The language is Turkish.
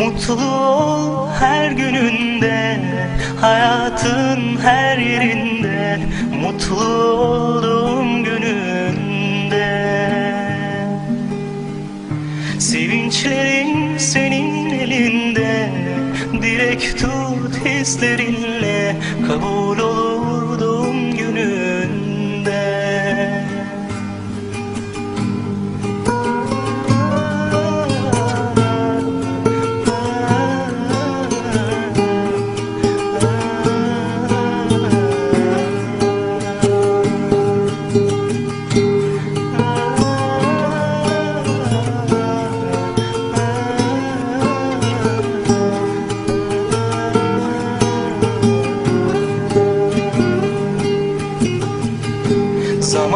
Mutlu ol her gününde Hayatın her yerinde Mutlu olduğum gününde. Sevinçlerin senin elinde Dilek tut hislerinle Kabul olur